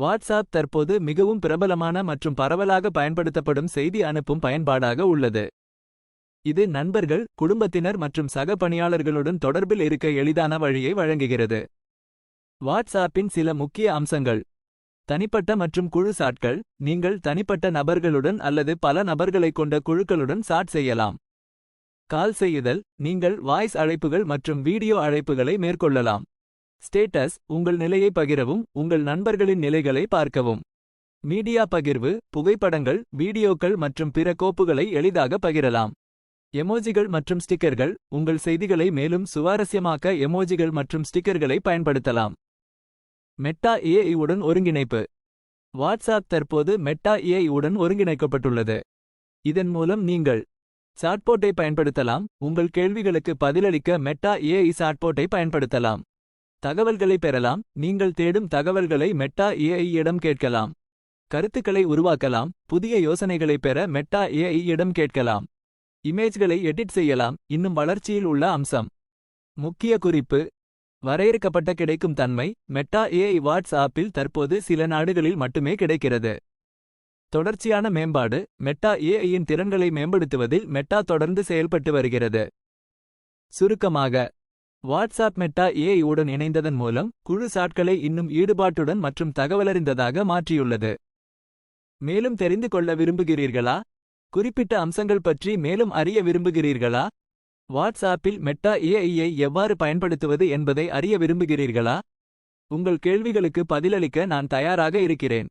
WhatsApp தற்போது மிகவும் பிரபலமான மற்றும் பரவலாக பயன்படுத்தப்படும் செய்தி அனுப்பும் பயன்பாடாக உள்ளது. இது நண்பர்கள், குடும்பத்தினர் மற்றும் சக பணியாளர்களுடன் தொடர்பில் இருக்க எளிதான வழியை வழங்குகிறது. வாட்ஸ்ஆப்பின் சில முக்கிய அம்சங்கள். தனிப்பட்ட மற்றும் குழு சாட்கள் நீங்கள் தனிப்பட்ட நபர்களுடன் அல்லது பல நபர்களைக் கொண்ட குழுக்களுடன் சாட் செய்யலாம். கால் செய்யுதல் நீங்கள் வாய்ஸ் அழைப்புகள் மற்றும் வீடியோ அழைப்புகளை மேற்கொள்ளலாம். ஸ்டேட்டஸ் உங்கள் நிலையை பகிரவும் உங்கள் நண்பர்களின் நிலைகளை பார்க்கவும். மீடியா பகிர்வு புகைப்படங்கள் வீடியோக்கள் மற்றும் பிற கோப்புகளை எளிதாக பகிரலாம். எமோஜிகள் மற்றும் ஸ்டிக்கர்கள் உங்கள் செய்திகளை மேலும் சுவாரஸ்யமாக்க எமோஜிகள் மற்றும் ஸ்டிக்கர்களை பயன்படுத்தலாம். மெட்டா ஏஐ உடன் ஒருங்கிணைப்பு வாட்ஸ்அப் தற்போது மெட்டா ஏஐ உடன் ஒருங்கிணைக்கப்பட்டுள்ளது. இதன் மூலம் நீங்கள் சாட்போட்டை பயன்படுத்தலாம் உங்கள் கேள்விகளுக்கு பதிலளிக்க மெட்டா ஏஐ சாட்போட்டை பயன்படுத்தலாம். தகவல்களை பெறலாம் நீங்கள் தேடும் தகவல்களை மெட்டா ஏஐ இடம் கேட்கலாம். கருத்துக்களை உருவாக்கலாம் புதிய யோசனைகளை பெற மெட்டா ஏஐ இடம் கேட்கலாம். இமேஜ்களை எடிட் செய்யலாம் இன்னும் வளர்ச்சியில் உள்ள அம்சம். முக்கிய குறிப்பு வரையறுக்கப்பட்ட கிடைக்கும் தன்மை மெட்டா ஏஐ வாட்ஸ் ஆப்பில் தற்போது சில நாடுகளில் மட்டுமே கிடைக்கிறது. தொடர்ச்சியான மேம்பாடு மெட்டா ஏஐயின் திறன்களை மேம்படுத்துவதில் மெட்டா தொடர்ந்து செயல்பட்டு வருகிறது. சுருக்கமாக வாட்ஸ்ஆப் மெட்டா ஏஐ உடன் இணைந்ததன் மூலம் குழு சாட்களை இன்னும் ஈடுபாட்டுடன் மற்றும் தகவலறிந்ததாக மாற்றியுள்ளது. மேலும் தெரிந்து கொள்ள விரும்புகிறீர்களா? குறிப்பிட்ட அம்சங்கள் பற்றி மேலும் அறிய விரும்புகிறீர்களா? வாட்ஸ்ஆப்பில் மெட்டா ஏஐயை எவ்வாறு பயன்படுத்துவது என்பதை அறிய விரும்புகிறீர்களா? உங்கள் கேள்விகளுக்கு பதிலளிக்க நான் தயாராக இருக்கிறேன்.